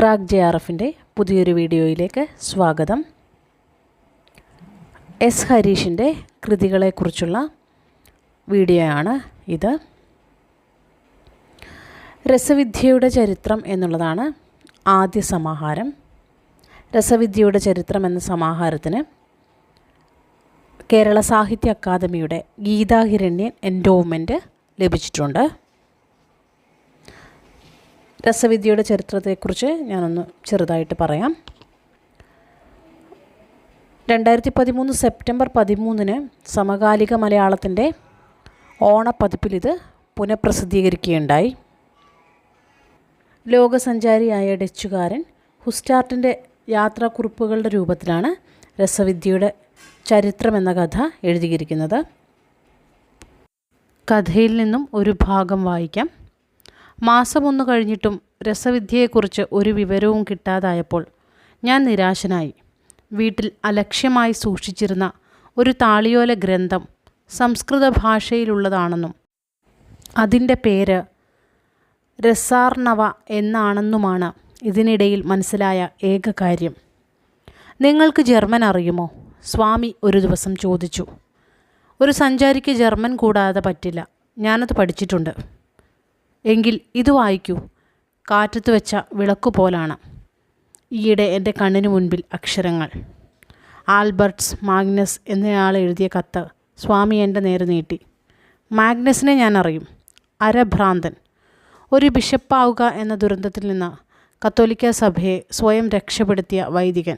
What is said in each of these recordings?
Crack J R എഫിന്റെ പുതിയൊരു വീഡിയോയിലേക്ക് സ്വാഗതം. എസ് ഹരീഷിന്റെ കൃതികളെക്കുറിച്ചുള്ള വീഡിയോയാണ് ഇത്. രസവിദ്യയുടെ ചരിത്രം എന്നുള്ളതാണ് ആദ്യ സമാഹാരം. രസവിദ്യയുടെ ചരിത്രം എന്ന സമാഹാരത്തിന് കേരള സാഹിത്യ അക്കാദമിയുടെ ഗീതാഹിരണ്യൻ എൻഡോവ്മെന്റ് ലഭിച്ചിട്ടുണ്ട്. രസവിദ്യയുടെ ചരിത്രത്തെക്കുറിച്ച് ഞാനൊന്ന് ചെറുതായിട്ട് പറയാം. രണ്ടായിരത്തി പതിമൂന്ന് സെപ്റ്റംബർ പതിമൂന്നിന് സമകാലിക മലയാളത്തിന്റെ ഓണപ്പതിപ്പിൽ ഇത് പുനഃപ്രസിദ്ധീകരിക്കുകയുണ്ടായി. ലോകസഞ്ചാരിയായ ഡച്ചുകാരൻ ഹുസ്റ്റാർട്ടിന്റെ യാത്രാക്കുറിപ്പുകളുടെ രൂപത്തിലാണ് രസവിദ്യയുടെ ചരിത്രം എന്ന കഥ എഴുതിയിരിക്കുന്നത്. കഥയിൽ നിന്നും ഒരു ഭാഗം വായിക്കാം. മാസമൊന്നു കഴിഞ്ഞിട്ടും രസവിദ്യയെക്കുറിച്ച് ഒരു വിവരവും കിട്ടാതായപ്പോൾ ഞാൻ നിരാശനായി. വീട്ടിൽ അലക്ഷ്യമായി സൂക്ഷിച്ചിരുന്ന ഒരു താളിയോല ഗ്രന്ഥം സംസ്കൃത ഭാഷയിലുള്ളതാണെന്നും അതിന്റെ പേര് രസാർണവ എന്നാണെന്നുമാണ് ഇതിനിടയിൽ മനസ്സിലായ ഏക കാര്യം. നിങ്ങൾക്ക് ജർമ്മൻ അറിയുമോ? സ്വാമി ഒരു ദിവസം ചോദിച്ചു. ഒരു സഞ്ചാരിക്ക് ജർമ്മൻ കൂടാതെ പറ്റില്ല. ഞാനത് പഠിച്ചിട്ടുണ്ട്. എങ്കിൽ ഇത് വായിക്കൂ. കാറ്റത്ത് വെച്ച വിളക്കു പോലാണ്. ഈയിടെ എന്റെ കണ്ണിന് മുൻപിൽ അക്ഷരങ്ങൾ. ആൽബർട്ട്സ് മാഗ്നസ് എന്നയാൾ എഴുതിയ കത്ത് സ്വാമി എന്റെ നേരെ നീട്ടി. മാഗ്നസിനെ ഞാൻ അറിയും. അരഭ്രാന്തൻ. ഒരു ബിഷപ്പാവുക എന്ന ദുരന്തത്തിൽ നിന്ന് കത്തോലിക്ക സഭയെ സ്വയം രക്ഷപ്പെടുത്തിയ വൈദികൻ.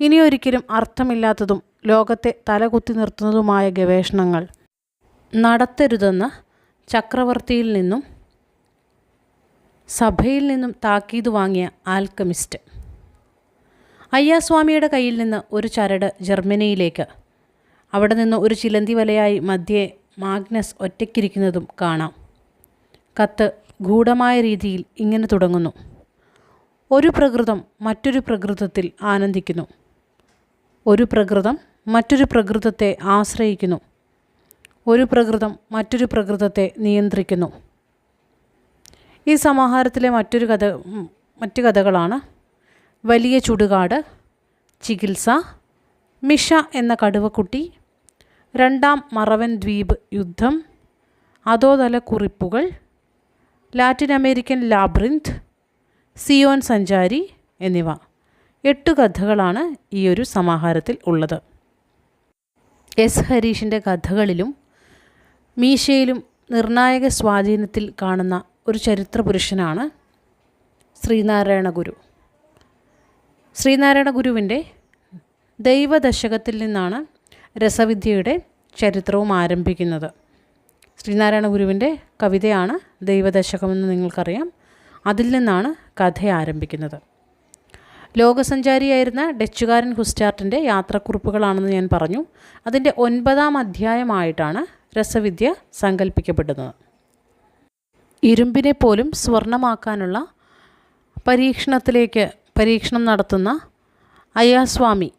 ഇനിയൊരിക്കലും അർത്ഥമില്ലാത്തതും ലോകത്തെ തലകുത്തി നിർത്തുന്നതുമായ ഗവേഷണങ്ങൾ നടത്തരുതെന്ന് ചക്രവർത്തിയിൽ നിന്നും സഭയിൽ നിന്നും താക്കീത് വാങ്ങിയ ആൽക്കമിസ്റ്റ്. അയ്യാസ്വാമിയുടെ കയ്യിൽ നിന്ന് ഒരു ചരട് ജർമ്മനിയിലേക്ക്. അവിടെ നിന്ന് ഒരു ചിലന്തി വലയായി മധ്യേ മാഗ്നസ് ഒറ്റയ്ക്കിരിക്കുന്നതും കാണാം. കത്ത് ഗൂഢമായ രീതിയിൽ ഇങ്ങനെ തുടങ്ങുന്നു. ഒരു പ്രകൃതം മറ്റൊരു പ്രകൃതത്തിൽ ആനന്ദിക്കുന്നു. ഒരു പ്രകൃതം മറ്റൊരു പ്രകൃതത്തെ ആശ്രയിക്കുന്നു. ഒരു പ്രകൃതം മറ്റൊരു പ്രകൃതത്തെ നിയന്ത്രിക്കുന്നു. ഈ സമാഹാരത്തിലെ മറ്റൊരു കഥ മറ്റു കഥകളാണ്. വലിയ ചുടുകാട് ചികിത്സ മിഷ എന്ന കടുവക്കുട്ടി രണ്ടാം മറവൻ ദ്വീപ് യുദ്ധം അതോതല കുറിപ്പുകൾ ലാറ്റിൻ അമേരിക്കൻ ലാബ്രിന്ത് സിയോൻ സഞ്ചാരി എന്നിവ. എട്ട് കഥകളാണ് ഈ ഒരു സമാഹാരത്തിൽ ഉള്ളത്. എസ് ഹരീഷിന്റെ കഥകളിലും മീശയിലും നിർണായക സ്വാധീനത്തിൽ കാണുന്ന ഒരു ചരിത്ര പുരുഷനാണ് ശ്രീനാരായണ ഗുരു. ശ്രീനാരായണ ഗുരുവിന്റെ ദൈവദശകത്തിൽ നിന്നാണ് രസവിദ്യയുടെ ചരിത്രവും ആരംഭിക്കുന്നത്. ശ്രീനാരായണ ഗുരുവിന്റെ കവിതയാണ് ദൈവദശകമെന്ന് നിങ്ങൾക്കറിയാം. അതിൽ നിന്നാണ് കഥ ആരംഭിക്കുന്നത്. ലോകസഞ്ചാരിയായിരുന്ന ഡച്ചുകാരൻ ഹുസ്റ്റാർട്ടിന്റെ യാത്രക്കുറിപ്പുകളാണെന്ന് ഞാൻ പറഞ്ഞു. അതിന്റെ ഒൻപതാം അധ്യായമായിട്ടാണ് രസവിദ്യ സങ്കല്പിക്കപ്പെടുന്നത് ഇരുമ്പിനെ പോലും സ്വർണമാക്കാനുള്ള പരീക്ഷണത്തിലേക്ക് പരീക്ഷണം നടത്തുന്ന അയ്യാസ്വാമി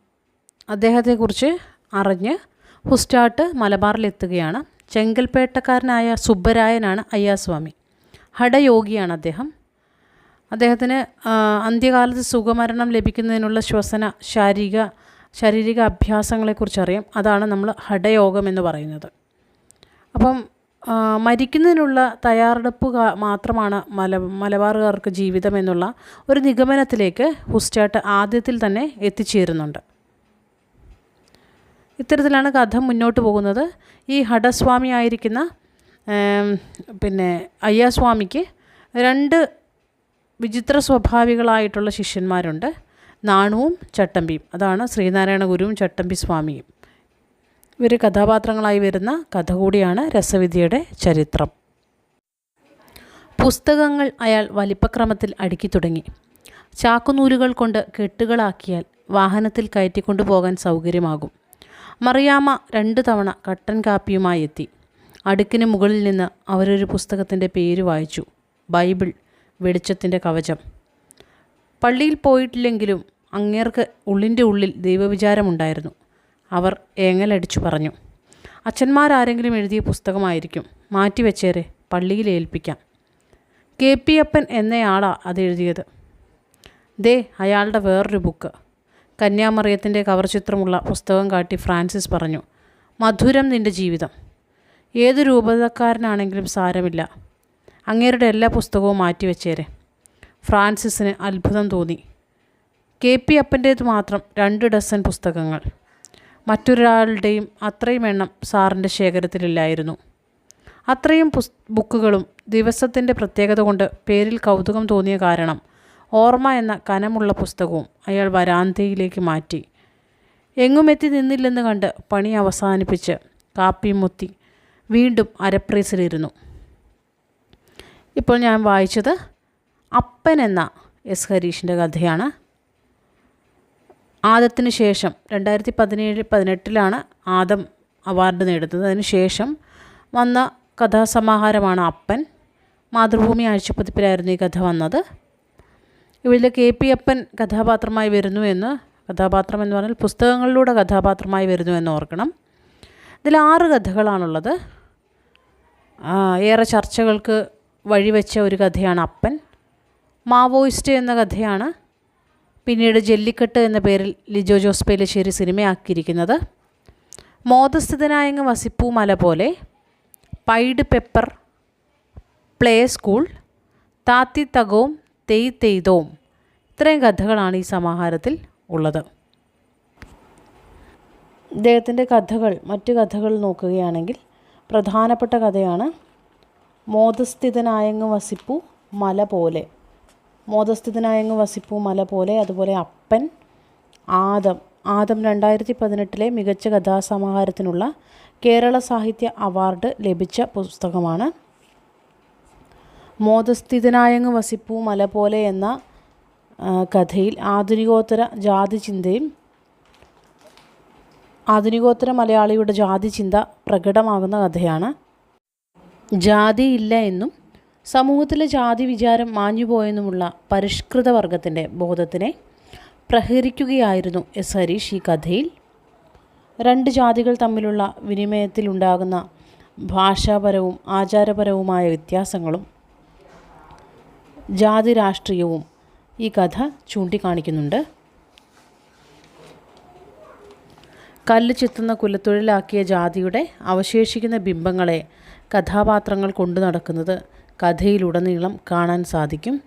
അദ്ദേഹത്തെക്കുറിച്ച് അറിഞ്ഞ് ഹുസ്റ്റാട്ട് മലബാറിലെത്തുകയാണ്. ചെങ്കൽപ്പേട്ടക്കാരനായ സുബ്ബരായനാണ് അയ്യാസ്വാമി. ഹടയോഗിയാണ് അദ്ദേഹം. അദ്ദേഹത്തിന് അന്ത്യകാലത്ത് സുഖമരണം ലഭിക്കുന്നതിനുള്ള ശ്വസന ശാരീരിക ശാരീരിക അഭ്യാസങ്ങളെക്കുറിച്ച് അറിയാം അതാണ് നമ്മൾ ഹടയോഗം എന്ന് പറയുന്നത്. അപ്പം മരിക്കുന്നതിനുള്ള തയ്യാറെടുപ്പ് മാത്രമാണ് മല മലബാറുകാർക്ക് ജീവിതം എന്നുള്ള ഒരു നിഗമനത്തിലേക്ക് ഹുസ്റ്റാട്ട് ആദ്യത്തിൽ തന്നെ എത്തിച്ചേരുന്നുണ്ട്. ഇത്തരത്തിലാണ് കഥ മുന്നോട്ട് പോകുന്നത്. ഈ ഹടസ്വാമി ആയിരിക്കുന്ന പിന്നെ അയ്യാസ്വാമിക്ക് രണ്ട് വിചിത്ര സ്വഭാവികളായിട്ടുള്ള ശിഷ്യന്മാരുണ്ട്. നാണുവും ചട്ടമ്പിയും. അതാണ് ശ്രീനാരായണ ഗുരുവും ചട്ടമ്പി സ്വാമിയും ഇവർ കഥാപാത്രങ്ങളായി വരുന്ന കഥ കൂടിയാണ് രസവിദ്യയുടെ ചരിത്രം. പുസ്തകങ്ങൾ അയാൾ വലിപ്പക്രമത്തിൽ അടുക്കി തുടങ്ങി. ചാക്കുനൂലുകൾ കൊണ്ട് കെട്ടുകളാക്കിയാൽ വാഹനത്തിൽ കയറ്റിക്കൊണ്ടു പോകാൻ സൗകര്യമാകും. മറിയാമ്മ രണ്ട് തവണ കട്ടൻ കാപ്പിയുമായി എത്തി. അടുക്കിന് മുകളിൽ നിന്ന് അവരൊരു പുസ്തകത്തിന്റെ പേര് വായിച്ചു. ബൈബിൾ വെളിച്ചത്തിന്റെ കവചം. പള്ളിയിൽ പോയിട്ടില്ലെങ്കിലും അങ്ങേർക്ക് ഉള്ളിന്റെ ഉള്ളിൽ ദൈവവിചാരമുണ്ടായിരുന്നു. അവർ ഏങ്ങലടിച്ചു പറഞ്ഞു. അച്ഛന്മാരാരെങ്കിലും എഴുതിയ പുസ്തകമായിരിക്കും. മാറ്റിവെച്ചേരെ പള്ളിയിൽ ഏൽപ്പിക്കാം. കെ. പി. അപ്പൻ എന്നയാളാ അത് എഴുതിയത്. ദേ അയാളുടെ വേറൊരു ബുക്ക്. കന്യാമറിയത്തിന്റെ കവർ ചിത്രമുള്ള പുസ്തകം കാട്ടി ഫ്രാൻസിസ് പറഞ്ഞു മധുരം നിന്റെ ജീവിതം. ഏത് രൂപതക്കാരനാണെങ്കിലും സാരമില്ല. അങ്ങേരുടെ എല്ലാ പുസ്തകവും മാറ്റിവെച്ചേരെ. ഫ്രാൻസിസിന് അത്ഭുതം തോന്നി. കെ. പി. അപ്പന്റേത് മാത്രം രണ്ട് ഡസൻ പുസ്തകങ്ങൾ. മറ്റൊരാളുടെയും അത്രയും എണ്ണം സാറിന്റെ ശേഖരത്തിലില്ലായിരുന്നു. അത്രയും പുസ് ബുക്കുകളും ദിവസത്തിന്റെ പ്രത്യേകത കൊണ്ട് പേരിൽ കൗതുകം തോന്നിയ കാരണം ഓർമ്മ എന്ന കനമുള്ള പുസ്തകവും അയാൾ വരാന്തയിലേക്ക് മാറ്റി. എങ്ങുമെത്തി നിന്നില്ലെന്ന് കണ്ട് പണി അവസാനിപ്പിച്ച് കാപ്പി മുത്തി വീണ്ടും അരപ്രീസിലിരുന്നു. ഇപ്പോൾ ഞാൻ വായിച്ചത് അപ്പൻ എന്ന എസ് ഹരീഷിന്റെ കഥയാണ്. ആദത്തിന് ശേഷം രണ്ടായിരത്തി പതിനേഴ് പതിനെട്ടിലാണ് ആദം അവാർഡ് നേടുന്നത്. അതിന് ശേഷം വന്ന കഥാസമാഹാരമാണ് അപ്പൻ. മാതൃഭൂമി ആഴ്ചപ്പതിപ്പിലായിരുന്നു ഈ കഥ വന്നത്. ഇവിടെ കെ പി അപ്പൻ കഥാപാത്രമായി വരുന്നു എന്ന് കഥാപാത്രം എന്ന് പറഞ്ഞാൽ പുസ്തകങ്ങളിലൂടെ കഥാപാത്രമായി വരുന്നു എന്ന് ഓർക്കണം. ഇതിൽ ആറ് കഥകളാണുള്ളത്. ഏറെ ചർച്ചകൾക്ക് വഴിവെച്ച ഒരു കഥയാണ് അപ്പൻ. മാവോയിസ്റ്റ് എന്ന കഥയാണ് പിന്നീട് ജല്ലിക്കെട്ട് എന്ന പേരിൽ ലിജോ ജോസ് പേലശ്ശേരി സിനിമയാക്കിയിരിക്കുന്നത്. മോദസ്ഥിതനായങ്ങ് വസിപ്പൂ മല പോലെ പൈഡ് പെപ്പർ പ്ലേ സ്കൂൾ താത്തി തകവും തെയ് തെയ്തവും ഇത്രയും കഥകളാണ് ഈ സമാഹാരത്തിൽ ഉള്ളത്. ഇദ്ദേഹത്തിന്റെ കഥകൾ മറ്റു കഥകൾ നോക്കുകയാണെങ്കിൽ പ്രധാനപ്പെട്ട കഥയാണ് മോദസ്ഥിതനായങ്ങ് വസിപ്പു മല പോലെ. മോദസ്ഥിതനായങ്ങ് വസിപ്പൂ മല പോലെ അതുപോലെ അപ്പൻ ആദം. ആദം രണ്ടായിരത്തി പതിനെട്ടിലെ മികച്ച കഥാസമാഹാരത്തിനുള്ള കേരള സാഹിത്യ അവാർഡ് ലഭിച്ച പുസ്തകമാണ് മോദസ്ഥിതനായങ്ങ് വസിപ്പൂ മല പോലെ എന്ന കഥയിൽ ആധുനികോത്തര ജാതി ചിന്തയും ആധുനികോത്തര മലയാളിയുടെ ജാതി ചിന്ത പ്രകടമാകുന്ന കഥയാണ്. ജാതി ഇല്ല എന്നും സമൂഹത്തിലെ ജാതി വിചാരം മാഞ്ഞുപോയെന്നുമുള്ള പരിഷ്കൃത വർഗത്തിന്റെ ബോധത്തിനെ പ്രഹരിക്കുകയായിരുന്നു എസ് ഹരീഷ് ഈ കഥയിൽ. രണ്ട് ജാതികൾ തമ്മിലുള്ള വിനിമയത്തിലുണ്ടാകുന്ന ഭാഷാപരവും ആചാരപരവുമായ വ്യത്യാസങ്ങളും ജാതി രാഷ്ട്രീയവും ഈ കഥ ചൂണ്ടിക്കാണിക്കുന്നുണ്ട്. കല്ല് ചെത്തുന്ന കുലത്തൊഴിലാക്കിയ ജാതിയുടെ അവശേഷിക്കുന്ന ബിംബങ്ങളെ കഥാപാത്രങ്ങൾ കൊണ്ടു നടക്കുന്നത് കഥയിലുടനീളം കാണാൻ സാധിക്കും.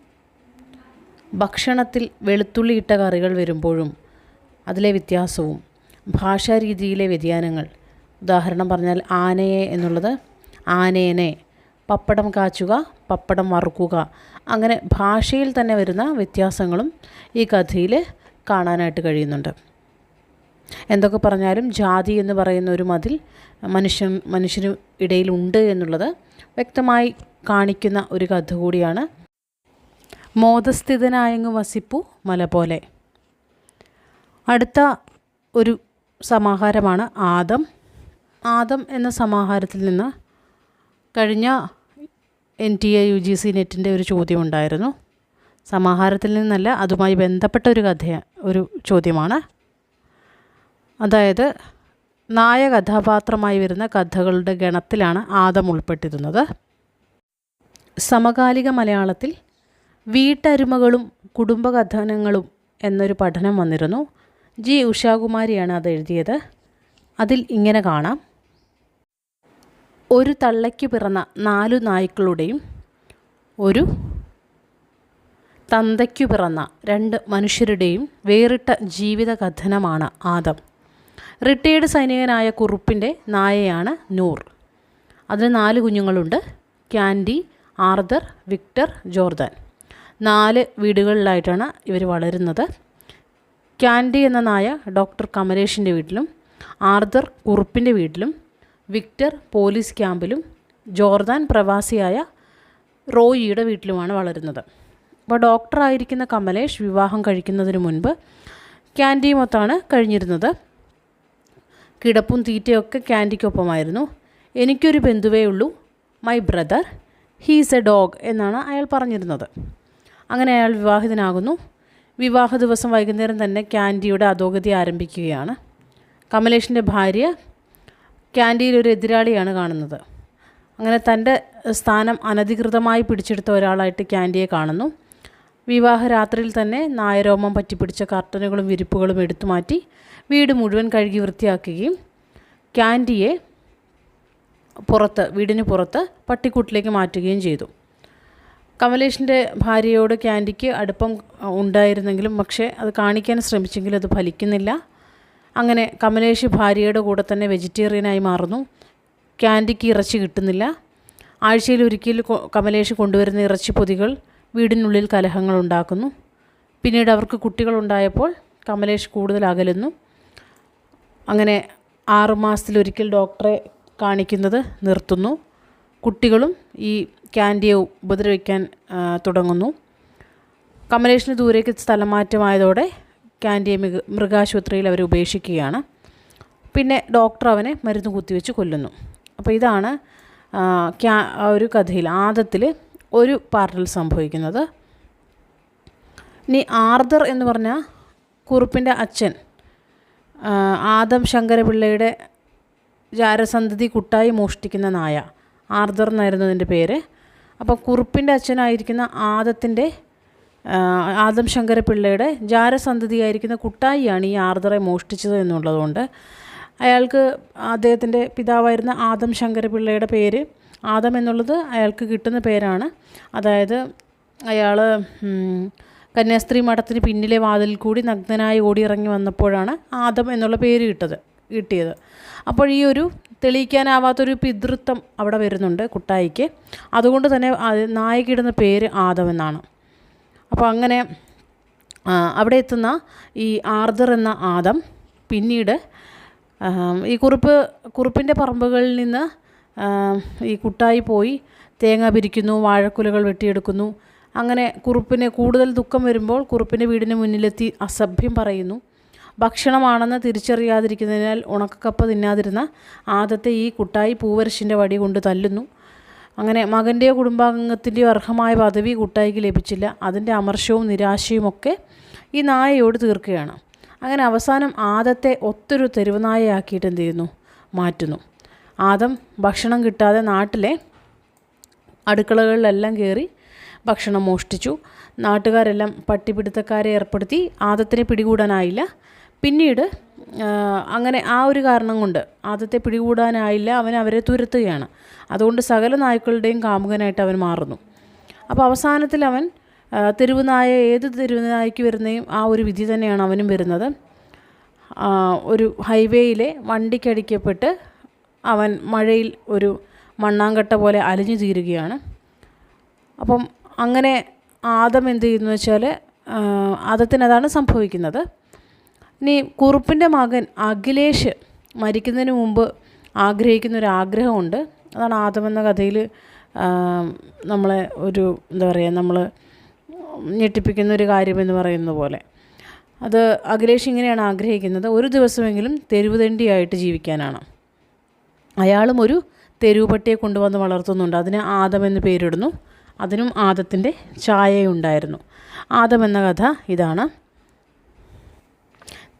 ഭക്ഷണത്തിൽ വെളുത്തുള്ളിയിട്ട കറികൾ വരുമ്പോഴും അതിലെ വ്യത്യാസവും ഭാഷാരീതിയിലെ വ്യതിയാനങ്ങൾ. ഉദാഹരണം പറഞ്ഞാൽ ആനയെ എന്നുള്ളത് ആനേനെ പപ്പടം കാച്ചുക പപ്പടം വറുക്കുക അങ്ങനെ ഭാഷയിൽ തന്നെ വരുന്ന വ്യത്യാസങ്ങളും ഈ കഥയിൽ കാണാനായിട്ട് കഴിയുന്നുണ്ട്. എന്തൊക്കെ പറഞ്ഞാലും ജാതി എന്ന് പറയുന്ന ഒരു മതിൽ മനുഷ്യൻ മനുഷ്യന് ഇടയിലുണ്ട് എന്നുള്ളത് വ്യക്തമായി കാണിക്കുന്ന ഒരു കഥ കൂടിയാണ്. മോദസ്ഥിതനായങ്ങ് വസിപ്പു മല പോലെ. അടുത്ത ഒരു സമാഹാരമാണ് ആദം. ആദം എന്ന സമാഹാരത്തിൽ നിന്ന് കഴിഞ്ഞ N T A U G C നെറ്റിന്റെ ഒരു ചോദ്യം ഉണ്ടായിരുന്നു. സമാഹാരത്തിൽ നിന്നല്ല അതുമായി ബന്ധപ്പെട്ട ഒരു കഥ ഒരു ചോദ്യമാണ്. അതായത് നായ കഥാപാത്രമായി വരുന്ന കഥകളുടെ ഗണത്തിലാണ് ആദം ഉൾപ്പെട്ടിരുന്നത്. സമകാലിക മലയാളത്തിൽ വീട്ടരുമകളും കുടുംബകഥനങ്ങളും എന്നൊരു പഠനം വന്നിരുന്നു. ജി. ഉഷാകുമാരിയാണ് അത് എഴുതിയത്. അതിൽ ഇങ്ങനെ കാണാം. ഒരു തള്ളയ്ക്ക് പിറന്ന നാലു നായ്ക്കളുടെയും ഒരു തന്തയ്ക്കു പിറന്ന രണ്ട് മനുഷ്യരുടെയും വേറിട്ട ജീവിത കഥനമാണ് ആദം. റിട്ടയേർഡ് സൈനികനായ കുറുപ്പിന്റെ നായയാണ് നൂർ. അതിന് നാല് കുഞ്ഞുങ്ങളുണ്ട്. Candy Arthur Victor Jordan. നാല് വീടുകളിലായിട്ടാണ് ഇവർ വളരുന്നത്. ക്യാൻഡി എന്ന നായ ഡോക്ടർ കമലേഷിന്റെ വീട്ടിലും ആർദർ കുറുപ്പിന്റെ വീട്ടിലും വിക്ടർ പോലീസ് ക്യാമ്പിലും ജോർദാൻ പ്രവാസിയായ റോയിയുടെ വീട്ടിലുമാണ് വളരുന്നത്. അപ്പോൾ ഡോക്ടറായിരിക്കുന്ന കമലേഷ് വിവാഹം കഴിക്കുന്നതിന് മുൻപ് ക്യാൻഡിയുമൊത്താണ് കഴിഞ്ഞിരുന്നത്. കിടപ്പും തീറ്റയൊക്കെ ക്യാൻഡിക്കൊപ്പമായിരുന്നു. എനിക്കൊരു ബന്ധുവേ ഉള്ളൂ my brother. He's a dog എന്നാണ് അയാൾ പറഞ്ഞിരുന്നത്. അങ്ങനെ അയാൾ വിവാഹിതനാകുന്നു. വിവാഹ ദിവസം വൈകുന്നേരം തന്നെ ക്യാൻഡിയുടെ അധോഗതി ആരംഭിക്കുകയാണ്. കമലേഷിന്റെ ഭാര്യ ക്യാൻഡിയിൽ ഒരു എതിരാളിയാണ് കാണുന്നത്. അങ്ങനെ തന്റെ സ്ഥാനം അനധികൃതമായി പിടിച്ചെടുത്ത ഒരാളായിട്ട് ക്യാൻഡിയെ കാണുന്നു. വിവാഹ രാത്രിയിൽ തന്നെ നായരോമം പറ്റിപ്പിടിച്ച കർട്ടനുകളും വിരിപ്പുകളും എടുത്തു മാറ്റി വീട് മുഴുവൻ കഴുകി വൃത്തിയാക്കുകയും ക്യാൻഡിയെ പുറത്ത് വീടിന് പുറത്ത് പട്ടിക്കൂട്ടിലേക്ക് മാറ്റുകയും ചെയ്തു. കമലേഷിന്റെ ഭാര്യയോട് ക്യാൻഡിക്ക് അടുപ്പം ഉണ്ടായിരുന്നെങ്കിലും പക്ഷേ അത് കാണിക്കാൻ ശ്രമിച്ചെങ്കിലും അത് ഫലിക്കുന്നില്ല. അങ്ങനെ കമലേഷ് ഭാര്യയുടെ കൂടെ തന്നെ വെജിറ്റേറിയനായി മാറുന്നു. ക്യാൻഡിക്ക് ഇറച്ചി കിട്ടുന്നില്ല. ആഴ്ചയിൽ ഒരിക്കൽ കമലേഷ് കൊണ്ടുവരുന്ന ഇറച്ചി പൊതികൾ വീടിനുള്ളിൽ കലഹങ്ങൾ ഉണ്ടാക്കുന്നു. പിന്നീട് അവർക്ക് കുട്ടികളുണ്ടായപ്പോൾ കമലേഷ് കൂടുതൽ അകലുന്നു. അങ്ങനെ ആറുമാസത്തിലൊരിക്കൽ ഡോക്ടറെ കാണിക്കുന്നത് നിർത്തുന്നു. കുട്ടികളും ഈ ക്യാൻഡിയെ ഉപദ്രവിക്കാൻ തുടങ്ങുന്നു. കമലേഷിന് ദൂരേക്ക് സ്ഥലം മാറ്റമായതോടെ ക്യാൻഡിയെ മൃഗ മൃഗാശുപത്രിയിൽ അവർ ഉപേക്ഷിക്കുകയാണ്. പിന്നെ ഡോക്ടർ അവനെ മരുന്ന് കുത്തിവെച്ച് കൊല്ലുന്നു. അപ്പോൾ ഇതാണ് ക്യാ ഒരു കഥയിൽ ആദത്തിൽ ഒരു പാർട്ടിൽ സംഭവിക്കുന്നത്. ഇനി ആർദർ എന്ന് പറഞ്ഞാൽ കുറുപ്പിന്റെ അച്ഛൻ ആദം ശങ്കരപിള്ളയുടെ ജാരസന്തതി കുട്ടായി മോഷ്ടിക്കുന്ന നായ. ആർദർ എന്നായിരുന്നു അതിന്റെ പേര്. അപ്പോൾ കുറുപ്പിന്റെ അച്ഛനായിരിക്കുന്ന ആദത്തിന്റെ ശങ്കര ആദം ശങ്കരപിള്ളയുടെ ജാരസന്ധതിയായിരിക്കുന്ന കുട്ടായിയാണ് ഈ ആർദറെ മോഷ്ടിച്ചത് എന്നുള്ളതുകൊണ്ട് അയാൾക്ക് അദ്ദേഹത്തിന്റെ പിതാവായിരുന്ന ആദം ശങ്കര പിള്ളയുടെ പേര് ആദം എന്നുള്ളത് അയാൾക്ക് കിട്ടുന്ന പേരാണ്. അതായത് അയാൾ കന്യാസ്ത്രീ മഠത്തിന് പിന്നിലെ വാതിൽ കൂടി നഗ്നനായി ഓടിയിറങ്ങി വന്നപ്പോഴാണ് ആദം എന്നുള്ള പേര് കിട്ടത് കിട്ടിയത്. അപ്പോൾ ഈ ഒരു തെളിയിക്കാനാവാത്തൊരു പിതൃത്വം അവിടെ വരുന്നുണ്ട് കുട്ടായിക്ക്. അതുകൊണ്ട് തന്നെ നായികയിടുന്ന പേര് ആദവ് എന്നാണ്. അപ്പോൾ അങ്ങനെ അവിടെ എത്തുന്ന ഈ ആർദർ എന്ന ആദം പിന്നീട് ഈ കുറിപ്പ് കുറിപ്പിന്റെ പറമ്പുകളിൽ നിന്ന് ഈ കുട്ടായി പോയി തേങ്ങ പിരിക്കുന്നു വാഴക്കുലകൾ വെട്ടിയെടുക്കുന്നു. അങ്ങനെ കുറുപ്പിന് കൂടുതൽ ദുഃഖം വരുമ്പോൾ കുറുപ്പിന്റെ വീടിന് മുന്നിലെത്തി അസഭ്യം പറയുന്നു. ഭക്ഷണമാണെന്ന് തിരിച്ചറിയാതിരിക്കുന്നതിനാൽ ഉണക്കക്കപ്പ തിന്നാതിരുന്ന ആദത്തെ ഈ കുട്ടായി പൂവരശിന്റെ വടി കൊണ്ട് തല്ലുന്നു. അങ്ങനെ മകന്റെയോ കുടുംബാംഗത്തിന്റെയോ അർഹമായ പദവി കുട്ടായിക്ക് ലഭിച്ചില്ല. അതിന്റെ അമർഷവും നിരാശയുമൊക്കെ ഈ നായയോട് തീർക്കുകയാണ്. അങ്ങനെ അവസാനം ആദത്തെ ഒത്തൊരു തെരുവുനായയാക്കിയിട്ട് എന്ത് ചെയ്യുന്നു? മാറ്റുന്നു. ആദം ഭക്ഷണം കിട്ടാതെ നാട്ടിലെ അടുക്കളകളിലെല്ലാം കയറി ഭക്ഷണം മോഷ്ടിച്ചു. നാട്ടുകാരെല്ലാം പട്ടിപിടുത്തക്കാരെ ഏർപ്പെടുത്തി. ആദത്തിനെ പിടികൂടാനായില്ല. പിന്നീട് അങ്ങനെ ആ ഒരു കാരണം കൊണ്ട് ആദ്യത്തെ പിടികൂടാനായില്ല അവൻ അവരെ തുരത്തുകയാണ്. അതുകൊണ്ട് സകല നായ്ക്കളുടെയും കാമുകനായിട്ട് അവൻ മാറുന്നു. അപ്പോൾ അവസാനത്തിൽ അവൻ തെരുവുനായ തെരുവ് നായ ഏത് തെരുവുനായ്ക്ക് വരുന്നതും ആ ഒരു വിധി തന്നെയാണ് അവനും വരുന്നത്. ഒരു ഹൈവേയിലെ വണ്ടിക്കടിക്കപ്പെട്ട് അവൻ മഴയിൽ ഒരു മണ്ണാങ്കട്ട പോലെ അലിഞ്ഞു തീരുകയാണ്. അപ്പം അങ്ങനെ ആദം എന്ത് ചെയ്യുന്നു വെച്ചാൽ ആദത്തിന് അതാണ് സംഭവിക്കുന്നത്. ഇനി കുറുപ്പിന്റെ മകൻ അഖിലേഷ് മരിക്കുന്നതിന് മുമ്പ് ആഗ്രഹിക്കുന്ന ഒരു ആഗ്രഹമുണ്ട് അതാണ് ആദം എന്ന കഥയിൽ നമ്മളെ ഒരു എന്താ പറയുക നമ്മൾ ഞെട്ടിപ്പിക്കുന്ന ഒരു കാര്യമെന്ന് പറയുന്ന പോലെ. അത് അഖിലേഷ് ഇങ്ങനെയാണ് ആഗ്രഹിക്കുന്നത്. ഒരു ദിവസമെങ്കിലും തെരുവുതണ്ടിയായിട്ട് ജീവിക്കാനാണ്. അയാളും ഒരു തെരുവ് പട്ടിയെ കൊണ്ടുവന്ന് വളർത്തുന്നുണ്ട്. അതിന് ആദം എന്ന് പേരിടുന്നു. അതിനും ആദത്തിന്റെ ഛായയുണ്ടായിരുന്നു. ആദം എന്ന കഥ ഇതാണ്.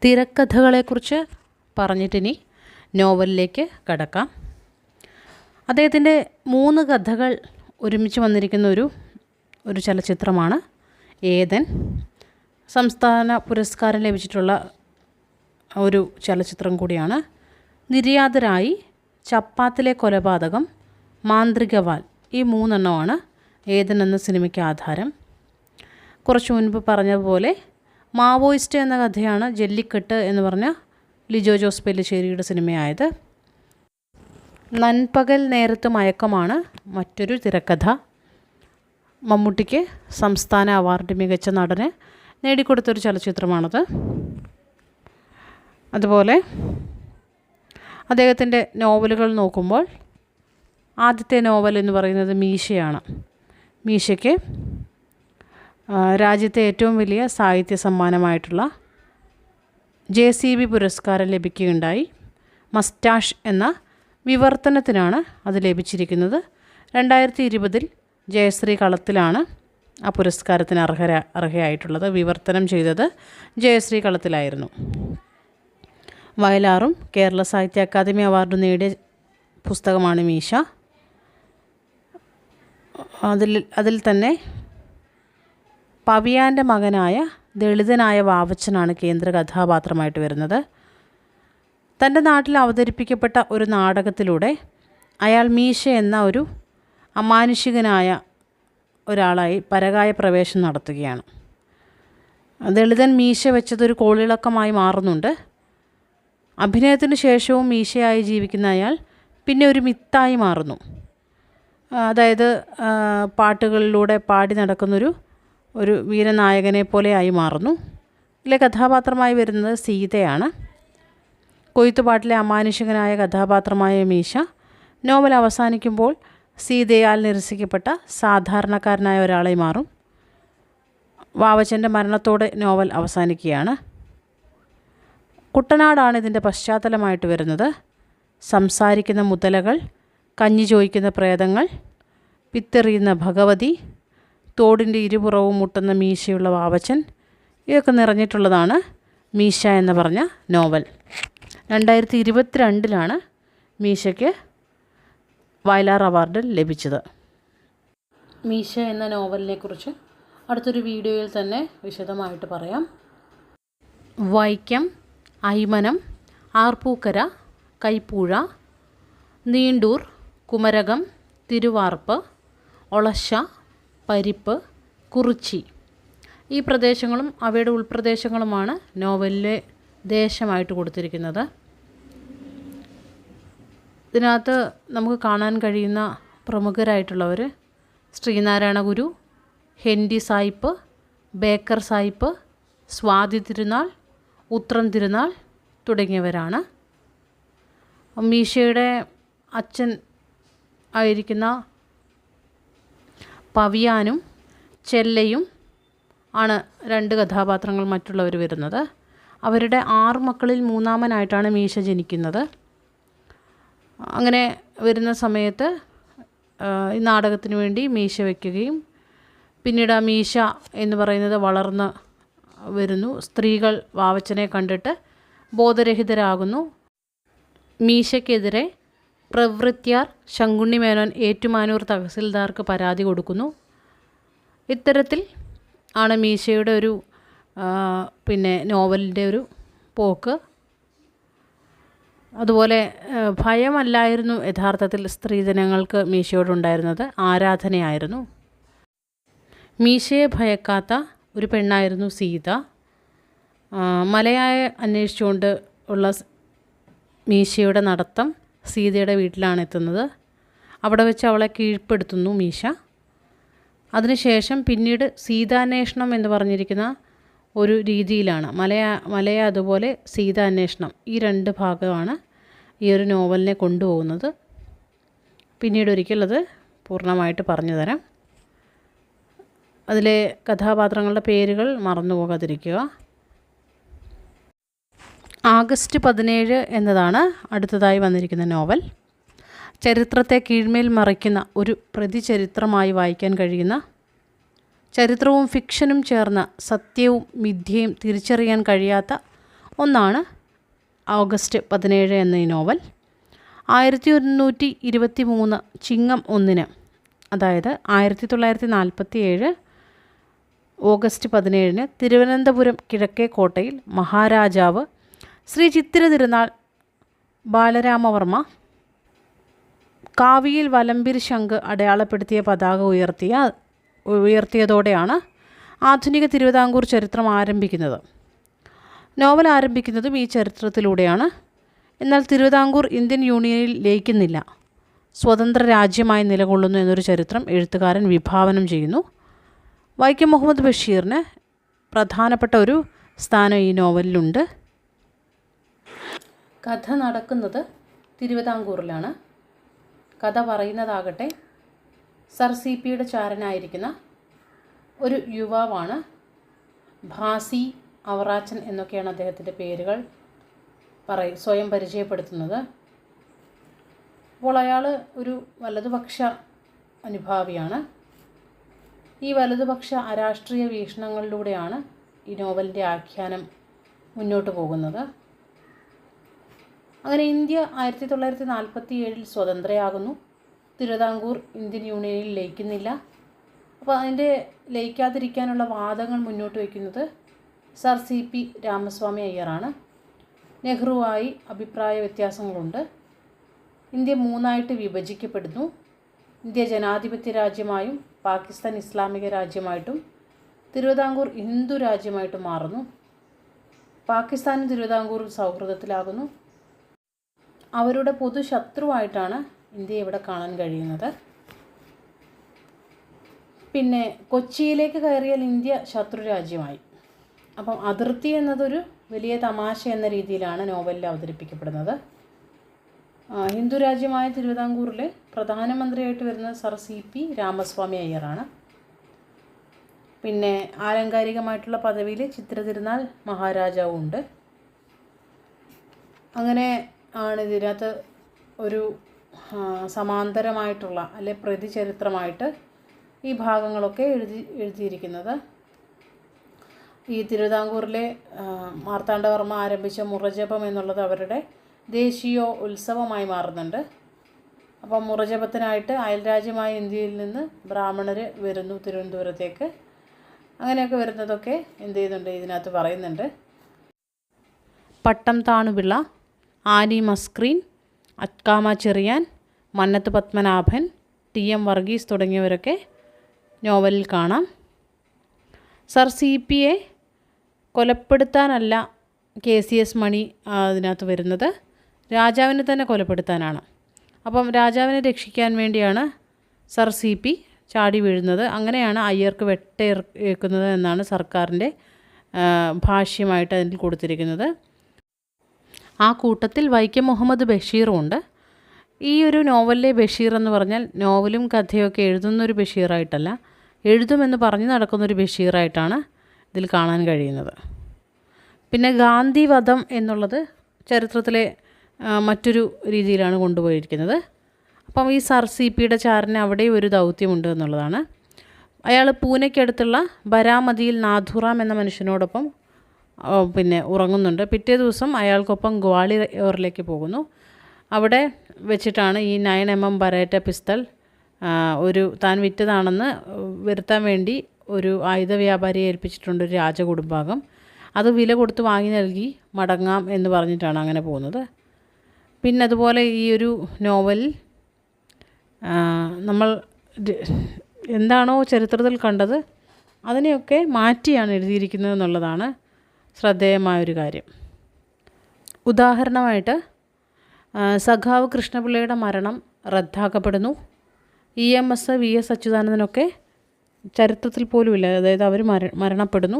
തിരക്കഥകളെക്കുറിച്ച് പറഞ്ഞിട്ടിനി നോവലിലേക്ക് കടക്കാം. അദ്ദേഹത്തിന്റെ മൂന്ന് കഥകൾ ഒരുമിച്ച് വന്നിരിക്കുന്ന ഒരു ഒരു ചലച്ചിത്രമാണ് ഏതൻ. സംസ്ഥാന പുരസ്കാരം ലഭിച്ചിട്ടുള്ള ഒരു ചലച്ചിത്രം കൂടിയാണ്. നിര്യാതരായി ചപ്പാത്തിലെ കൊലപാതകം മാന്ത്രികവാൽ ഈ മൂന്നെണ്ണമാണ് ഏതൻ എന്ന സിനിമയ്ക്ക് ആധാരം. കുറച്ച് മുൻപ് പറഞ്ഞതുപോലെ മാവോയിസ്റ്റ് എന്ന കഥയാണ് ജല്ലിക്കെട്ട് എന്ന് പറഞ്ഞ ലിജോ ജോസ് പെല്ലിശ്ശേരിയുടെ സിനിമയായത്. നൻപകൽ നേരത്ത് മയക്കമാണ് മറ്റൊരു തിരക്കഥ. മമ്മൂട്ടിക്ക് സംസ്ഥാന അവാർഡ് മികച്ച നടന് നേടിക്കൊടുത്തൊരു ചലച്ചിത്രമാണത്. അതുപോലെ അദ്ദേഹത്തിന്റെ നോവലുകൾ നോക്കുമ്പോൾ ആദ്യത്തെ നോവൽ എന്ന് പറയുന്നത് മീശയാണ്. മീശയ്ക്ക് രാജ്യത്തെ ഏറ്റവും വലിയ സാഹിത്യ സമ്മാനമായിട്ടുള്ള ജെ സി ബി പുരസ്കാരം ലഭിക്കുകയുണ്ടായി. മസ്റ്റാഷ് എന്ന വിവർത്തനത്തിനാണ് അത് ലഭിച്ചിരിക്കുന്നത്. രണ്ടായിരത്തി ഇരുപതിൽ ജയശ്രീ കളത്തിലാണ് ആ പുരസ്കാരത്തിന് അർഹര അർഹയായിട്ടുള്ളത്. വിവർത്തനം ചെയ്തത് ജയശ്രീ കളത്തിലായിരുന്നു. വയലാറും കേരള സാഹിത്യ അക്കാദമി അവാർഡ് നേടിയ പുസ്തകമാണ് മീശ. അതിൽ അതിൽ തന്നെ പവിയാന്റെ മകനായ ദളിതനായ വാവച്ചനാണ് കേന്ദ്ര കഥാപാത്രമായിട്ട് വരുന്നത്. തന്റെ നാട്ടിൽ അവതരിപ്പിക്കപ്പെട്ട ഒരു നാടകത്തിലൂടെ അയാൾ മീശ എന്ന ഒരു അമാനുഷികനായ ഒരാളായി പരകായ പ്രവേശം നടത്തുകയാണ്. ദളിതൻ മീശ വെച്ചതൊരു കോളിളക്കമായി മാറുന്നുണ്ട്. അഭിനയത്തിന് ശേഷവും മീശയായി ജീവിക്കുന്ന അയാൾ പിന്നെ ഒരു മിത്തായി മാറുന്നു. അതായത് പാട്ടുകളിലൂടെ പാടി നടക്കുന്നൊരു ഒരു വീരനായകനെ പോലെയായി മാറുന്നു. ഇതിലെ കഥാപാത്രമായി വരുന്നത് സീതയാണ്. കൊയ്ത്തുപാട്ടിലെ അമാനുഷികനായ കഥാപാത്രമായ മീശ. നോവൽ അവസാനിക്കുമ്പോൾ സീതയാൽ നിരസിക്കപ്പെട്ട സാധാരണക്കാരനായ ഒരാളെ മാറും. വാവച്ചന്റെ മരണത്തോടെ നോവൽ അവസാനിക്കുകയാണ്. കുട്ടനാടാണ് ഇതിന്റെ പശ്ചാത്തലമായിട്ട് വരുന്നത്. സംസാരിക്കുന്ന മുതലകൾ കഞ്ഞി ചോദിക്കുന്ന പ്രേതങ്ങൾ പിത്തെറിയുന്ന ഭഗവതി തോടിന്റെ ഇരുപുറവും മുട്ടുന്ന മീശയുള്ള വാവച്ചൻ ഇതൊക്കെ നിറഞ്ഞിട്ടുള്ളതാണ് മീശ എന്ന് പറഞ്ഞ നോവൽ. രണ്ടായിരത്തി ഇരുപത്തിരണ്ടിലാണ് മീശയ്ക്ക് വയലാർ അവാർഡ് ലഭിച്ചത്. മീശ എന്ന നോവലിനെ കുറിച്ച് അടുത്തൊരു വീഡിയോയിൽ തന്നെ വിശദമായിട്ട് പറയാം. വൈക്കം ഐമനം ആർപ്പൂക്കര കൈപ്പൂഴ നീണ്ടൂർ കുമരകം തിരുവാർപ്പ് ഒളശ പരിപ്പ് കുറിച്ചി. ഈ പ്രദേശങ്ങളും അവയുടെ ഉൾപ്രദേശങ്ങളുമാണ് നോവലിലെ ദേശമായിട്ട് കൊടുത്തിരിക്കുന്നത്. ഇതിനകത്ത് നമുക്ക് കാണാൻ കഴിയുന്ന പ്രമുഖരായിട്ടുള്ളവർ ശ്രീനാരായണ ഗുരു ഹെൻഡി സായിപ്പ് ബേക്കർ സായിപ്പ് സ്വാതി തിരുനാൾ ഉത്രം തിരുനാൾ തുടങ്ങിയവരാണ്. മീശയുടെ അച്ഛൻ ആയിരിക്കുന്ന പവിയാനും ചെല്ലയും ആണ് രണ്ട് കഥാപാത്രങ്ങൾ മറ്റുള്ളവർ വരുന്നത്. അവരുടെ ആറ് മക്കളിൽ മൂന്നാമനായിട്ടാണ് മീശ ജനിക്കുന്നത്. അങ്ങനെ വരുന്ന സമയത്ത് ഈ നാടകത്തിന് വേണ്ടി മീശ വയ്ക്കുകയും പിന്നീട് ആ മീശ എന്ന് പറയുന്നത് വളർന്ന് വരുന്നു. സ്ത്രീകൾ വാവച്ചനെ കണ്ടിട്ട് ബോധരഹിതരാകുന്നു. മീശയ്ക്കെതിരെ പ്രവൃത്യാർ ശങ്കുണ്ണി മേനോൻ ഏറ്റുമാനൂർ തഹസിൽദാർക്ക് പരാതി കൊടുക്കുന്നു. ഇത്തരത്തിൽ ആണ് മീശയുടെ ഒരു പിന്നെ നോവലിന്റെ ഒരു പോക്ക്. അതുപോലെ ഭയമല്ലായിരുന്നു യഥാർത്ഥത്തിൽ സ്ത്രീജനങ്ങൾക്ക് മീശയോടുണ്ടായിരുന്നത്. ആരാധനയായിരുന്നു. മീശയെ ഭയക്കാത്ത ഒരു പെണ്ണായിരുന്നു സീത. മലയായ അന്വേഷിച്ചുകൊണ്ട് ഉള്ള മീശയുടെ നടത്തം സീതയുടെ വീട്ടിലാണ് എത്തുന്നത്. അവിടെ വെച്ച് അവളെ കീഴ്പ്പെടുത്തുന്നു മീശ. അതിനുശേഷം പിന്നീട് സീതാന്വേഷണം എന്ന് പറഞ്ഞിരിക്കുന്ന ഒരു രീതിയിലാണ്. മലയ മലയ അതുപോലെ സീതാന്വേഷണം ഈ രണ്ട് ഭാഗമാണ് ഈ ഒരു നോവലിനെ കൊണ്ടുപോകുന്നത്. പിന്നീട് ഒരിക്കൽ അത് പൂർണമായിട്ട് പറഞ്ഞു തരാം. അതിലെ കഥാപാത്രങ്ങളുടെ പേരുകൾ മറന്നു പോകാതിരിക്കുക ആഗസ്റ്റ് പതിനേഴ് എന്നതാണ് അടുത്തതായി വന്നിരിക്കുന്ന നോവൽ. ചരിത്രത്തെ കീഴ്മേൽ മറിക്കുന്ന ഒരു പ്രതിചരിത്രമായി വായിക്കാൻ കഴിയുന്ന ചരിത്രവും ഫിക്ഷനും ചേർന്ന സത്യവും മിഥ്യയും തിരിച്ചറിയാൻ കഴിയാത്ത ഒന്നാണ് ഓഗസ്റ്റ് പതിനേഴ് എന്ന ഈ നോവൽ. ആയിരത്തി ഒരുന്നൂറ്റി ഇരുപത്തി മൂന്ന് ചിങ്ങം ഒന്നിന് അതായത് ആയിരത്തി തൊള്ളായിരത്തി നാൽപ്പത്തി ഏഴ് ഓഗസ്റ്റ് പതിനേഴിന് തിരുവനന്തപുരം കിഴക്കേക്കോട്ടയിൽ മഹാരാജാവ് ശ്രീ ചിത്തിര തിരുനാൾ ബാലരാമവർമ്മ കാവിയിൽ വലമ്പിരി ശംഖ് അടയാളപ്പെടുത്തിയ പതാക ഉയർത്തിയ ഉയർത്തിയതോടെയാണ് ആധുനിക തിരുവിതാംകൂർ ചരിത്രം ആരംഭിക്കുന്നത്. നോവൽ ആരംഭിക്കുന്നതും ഈ ചരിത്രത്തിലൂടെയാണ്. എന്നാൽ തിരുവിതാംകൂർ ഇന്ത്യൻ യൂണിയനിൽ ലയിക്കുന്നില്ല. സ്വതന്ത്ര രാജ്യമായി നിലകൊള്ളുന്നു എന്നൊരു ചരിത്രം എഴുത്തുകാരൻ വിഭാവനം ചെയ്യുന്നു. വൈക്കം മുഹമ്മദ് ബഷീറിന് പ്രധാനപ്പെട്ട ഒരു സ്ഥാനം ഈ നോവലിലുണ്ട്. കഥ നടക്കുന്നത് തിരുവിതാംകൂറിലാണ്. കഥ പറയുന്നതാകട്ടെ സർ സി പിയുടെ ചാരനായിരിക്കുന്ന ഒരു യുവാവാണ് ഭാസി അവറാച്ചൻ എന്നൊക്കെയാണ് അദ്ദേഹത്തിന്റെ പേരുകൾ പറയ സ്വയം പരിചയപ്പെടുത്തുന്നത്. അപ്പോൾ അയാൾ ഒരു വലതുപക്ഷ അനുഭാവിയാണ്. ഈ വലതുപക്ഷ അരാഷ്ട്രീയ വീക്ഷണങ്ങളിലൂടെയാണ് ഈ നോവലിന്റെ ആഖ്യാനം മുന്നോട്ട് പോകുന്നത്. അങ്ങനെ ഇന്ത്യ ആയിരത്തി തൊള്ളായിരത്തി നാൽപ്പത്തി ഏഴിൽ സ്വതന്ത്രയാകുന്നു. തിരുവിതാംകൂർ ഇന്ത്യൻ യൂണിയനിൽ ലയിക്കുന്നില്ല. അപ്പോൾ അതിന്റെ ലയിക്കാതിരിക്കാനുള്ള വാദങ്ങൾ മുന്നോട്ട് വയ്ക്കുന്നത് സർ സി പി രാമസ്വാമി അയ്യറാണ്. നെഹ്റുവായി അഭിപ്രായ വ്യത്യാസങ്ങളുണ്ട്. ഇന്ത്യ മൂന്നായിട്ട് വിഭജിക്കപ്പെടുന്നു. ഇന്ത്യ ജനാധിപത്യ രാജ്യമായും പാകിസ്ഥാൻ ഇസ്ലാമിക രാജ്യമായിട്ടും തിരുവിതാംകൂർ ഹിന്ദു രാജ്യമായിട്ടും മാറുന്നു. പാകിസ്ഥാനും തിരുവിതാംകൂറും സൗഹൃദത്തിലാകുന്നു. അവരുടെ പൊതു ശത്രുവായിട്ടാണ് ഇന്ത്യയെ ഇവിടെ കാണാൻ കഴിയുന്നത്. പിന്നെ കൊച്ചിയിലേക്ക് കയറിയാൽ ഇന്ത്യ ശത്രു രാജ്യമായി. അപ്പം അതിർത്തി എന്നതൊരു വലിയ തമാശ എന്ന രീതിയിലാണ് നോവലിൽ അവതരിപ്പിക്കപ്പെടുന്നത്. ഹിന്ദു രാജ്യമായ തിരുവിതാംകൂറിൽ പ്രധാനമന്ത്രിയായിട്ട് വരുന്നത് സർ സി പി രാമസ്വാമി അയ്യറാണ്. പിന്നെ ആലങ്കാരികമായിട്ടുള്ള പദവിയിൽ ചിത്ര തിരുനാൾ മഹാരാജാവും ഉണ്ട് അങ്ങനെ ആണ് ഇതിനകത്ത് ഒരു സമാന്തരമായിട്ടുള്ള അല്ലെ പ്രതിചരിത്രമായിട്ട് ഈ ഭാഗങ്ങളൊക്കെ എഴുതി എഴുതിയിരിക്കുന്നത്. ഈ തിരുവിതാംകൂറിലെ മാർത്താണ്ഡവർമ്മ ആരംഭിച്ച മുറജപം എന്നുള്ളത് അവരുടെ ദേശീയ ഉത്സവമായി മാറുന്നുണ്ട്. അപ്പം മുറജപത്തിനായിട്ട് അയൽരാജ്യമായ ഇന്ത്യയിൽ നിന്ന് ബ്രാഹ്മണർ വരുന്നു തിരുവനന്തപുരത്തേക്ക്. അങ്ങനെയൊക്കെ വരുന്നതൊക്കെ എന്ത് ചെയ്യുന്നുണ്ട് ഇതിനകത്ത് പറയുന്നുണ്ട്. Pattom Thanupillai Annie Mascarene Akkamma Cherian Mannath Padmanabhan T M Varghese തുടങ്ങിയവരൊക്കെ നോവലിൽ കാണാം. സർ സി പി എ കൊലപ്പെടുത്താനല്ല കെ സി എസ് മണി അതിനകത്ത് വരുന്നത്. രാജാവിനെ തന്നെ കൊലപ്പെടുത്താനാണ്. അപ്പം രാജാവിനെ രക്ഷിക്കാൻ വേണ്ടിയാണ് സർ സി പി ചാടി വീഴുന്നത്. അങ്ങനെയാണ് അയ്യർക്ക് വെട്ടേൽക്കുന്നത് എന്നാണ് സർക്കാരിന്റെ ഭാഷ്യമായിട്ട് അതിൽ കൊടുത്തിരിക്കുന്നത്. ആ കൂട്ടത്തിൽ വൈക്കം മുഹമ്മദ് ബഷീറും ഉണ്ട് ഈ ഒരു നോവലിലെ ബഷീർ എന്ന് പറഞ്ഞാൽ നോവലും കഥയൊക്കെ എഴുതുന്നൊരു ബഷീറായിട്ടല്ല എഴുതുമെന്ന് പറഞ്ഞു നടക്കുന്നൊരു ബഷീറായിട്ടാണ് ഇതിൽ കാണാൻ കഴിയുന്നത്. പിന്നെ ഗാന്ധി വധം എന്നുള്ളത് ചരിത്രത്തിലെ മറ്റൊരു രീതിയിലാണ് കൊണ്ടുപോയിരിക്കുന്നത്. അപ്പം ഈ സർ സി പിയുടെ ചാറിന് അവിടെ ഒരു ദൗത്യമുണ്ട് എന്നുള്ളതാണ്. അയാൾ പൂനെക്കടുത്തുള്ള ബരാമതിയിൽ നാഥുറാം എന്ന മനുഷ്യനോടൊപ്പം പിന്നെ ഉറങ്ങുന്നുണ്ട്. പിറ്റേ ദിവസം അയാൾക്കൊപ്പം ഗ്വാളിയോറിലേക്ക് പോകുന്നു. അവിടെ വെച്ചിട്ടാണ് ഈ nine M M Beretta pistol ഒരു താൻ വിറ്റതാണെന്ന് വരുത്താൻ വേണ്ടി ഒരു ആയുധ വ്യാപാരിയെ ഏൽപ്പിച്ചിട്ടുണ്ട് ഒരു രാജകുടുംബാംഗം. അത് വില കൊടുത്ത് വാങ്ങി നൽകി മടങ്ങാം എന്ന് പറഞ്ഞിട്ടാണ് അങ്ങനെ പോകുന്നത്. പിന്നെ അതുപോലെ ഈ ഒരു നോവലിൽ നമ്മൾ എന്താണോ ചരിത്രത്തിൽ കണ്ടത് അതിനെയൊക്കെ മാറ്റിയാണ് എഴുതിയിരിക്കുന്നത് എന്നുള്ളതാണ്. ശ്രദ്ധേയമായൊരു കാര്യം. ഉദാഹരണമായിട്ട് സഖാവ് കൃഷ്ണപിള്ളയുടെ മരണം റദ്ദാക്കപ്പെടുന്നു. E M S V S അച്യുതാനന്ദനൊക്കെ ചരിത്രത്തിൽ പോലുമില്ല അതായത് അവർ മര മരണപ്പെടുന്നു.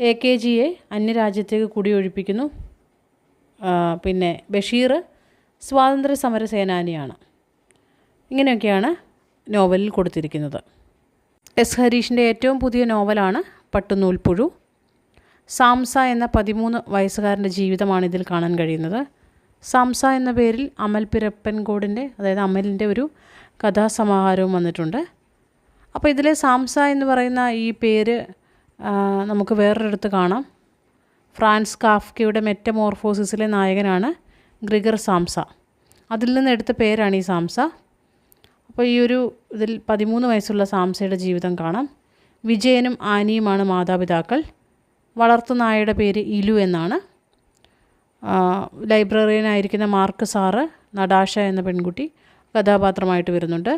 A K ജിയെ അന്യരാജ്യത്തേക്ക് കുടിയൊഴിപ്പിക്കുന്നു. പിന്നെ ബഷീർ സ്വാതന്ത്ര്യ സമര സേനാനിയാണ് ഇങ്ങനെയൊക്കെയാണ് നോവലിൽ കൊടുത്തിരിക്കുന്നത്. എസ് ഹരീഷിന്റെ ഏറ്റവും പുതിയ നോവലാണ് പട്ടുനൂൽപ്പുഴു. സാംസ എന്ന പതിമൂന്ന് വയസ്സുകാരന്റെ ജീവിതമാണ് ഇതിൽ കാണാൻ കഴിയുന്നത്. സാംസ എന്ന പേരിൽ അമൽ പിരപ്പൻകോടിന്റെ അതായത് അമലിന്റെ ഒരു കഥാസമാഹാരവും വന്നിട്ടുണ്ട്. അപ്പോൾ ഇതിലെ സാംസ എന്ന് പറയുന്ന ഈ പേര് നമുക്ക് വേറൊരിടത്ത് കാണാം. ഫ്രാൻസ് കാഫ്കയുടെ മെറ്റമോർഫോസിസിലെ നായകനാണ് ഗ്രിഗർ സാംസ. അതിൽ നിന്ന് എടുത്ത പേരാണ് ഈ സാംസ. അപ്പോൾ ഈ ഒരു ഇതിൽ പതിമൂന്ന് വയസ്സുള്ള സാംസയുടെ ജീവിതം കാണാം. വിജയനും ആനിയുമാണ് മാതാപിതാക്കൾ. വളർത്തുനായയുടെ പേര് ഇലു എന്നാണ്. ലൈബ്രറിയനായിരിക്കുന്ന മാർക്ക് സാറ് നടാഷ എന്ന പെൺകുട്ടി കഥാപാത്രമായിട്ട് വരുന്നുണ്ട്.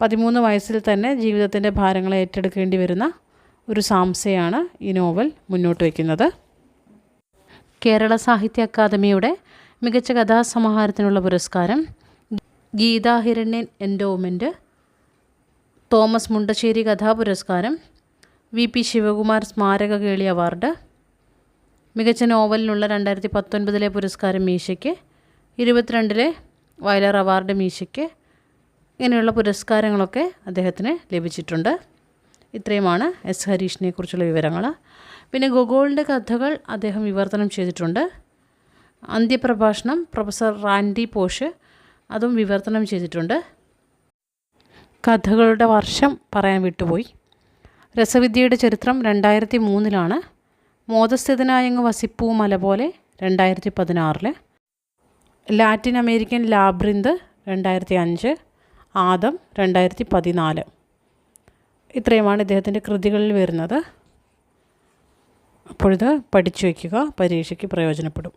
പതിമൂന്ന് വയസ്സിൽ തന്നെ ജീവിതത്തിന്റെ ഭാരങ്ങളെ ഏറ്റെടുക്കേണ്ടി വരുന്ന ഒരു സാംസയാണ് ഈ നോവൽ മുന്നോട്ട് വയ്ക്കുന്നത്. കേരള സാഹിത്യ അക്കാദമിയുടെ മികച്ച കഥാസമാഹാരത്തിനുള്ള പുരസ്കാരം ഗീതാ ഹിരണ്യൻ എൻഡോമെന്റ് തോമസ് മുണ്ടശ്ശേരി കഥാപുരസ്കാരം വി പി ശിവകുമാർ സ്മാരക കേളി അവാർഡ്. മികച്ച നോവലിനുള്ള രണ്ടായിരത്തി പത്തൊൻപതിലെ പുരസ്കാരം മീശയ്ക്ക്. ഇരുപത്തിരണ്ടിലെ വയലർ അവാർഡ് മീശയ്ക്ക്. ഇങ്ങനെയുള്ള പുരസ്കാരങ്ങളൊക്കെ അദ്ദേഹത്തിന് ലഭിച്ചിട്ടുണ്ട്. ഇത്രയുമാണ് എസ് ഹരീഷിനെ കുറിച്ചുള്ള വിവരങ്ങൾ. പിന്നെ ഗൊഗോളിന്റെ കഥകൾ അദ്ദേഹം വിവർത്തനം ചെയ്തിട്ടുണ്ട്. അന്ത്യപ്രഭാഷണം പ്രൊഫസർ റാൻഡി പോഷ് അതും വിവർത്തനം ചെയ്തിട്ടുണ്ട്. കഥകളുടെ വർഷം പറയാൻ വിട്ടുപോയി. രസവിദ്യയുടെ ചരിത്രം രണ്ടായിരത്തി മൂന്നിലാണ് മോദസ്ഥിതനായങ്ങ് വസിപ്പൂ മല പോലെ രണ്ടായിരത്തി പതിനാറിൽ ലാറ്റിൻ അമേരിക്കൻ ലാബ്രിന്ത് രണ്ടായിരത്തി അഞ്ച് ആദം രണ്ടായിരത്തി പതിനാല് ഇത്രയുമാണ് ഇദ്ദേഹത്തിന്റെ കൃതികളിൽ വരുന്നത്. അപ്പോഴിത് പഠിച്ചു വയ്ക്കുക പരീക്ഷയ്ക്ക് പ്രയോജനപ്പെടും.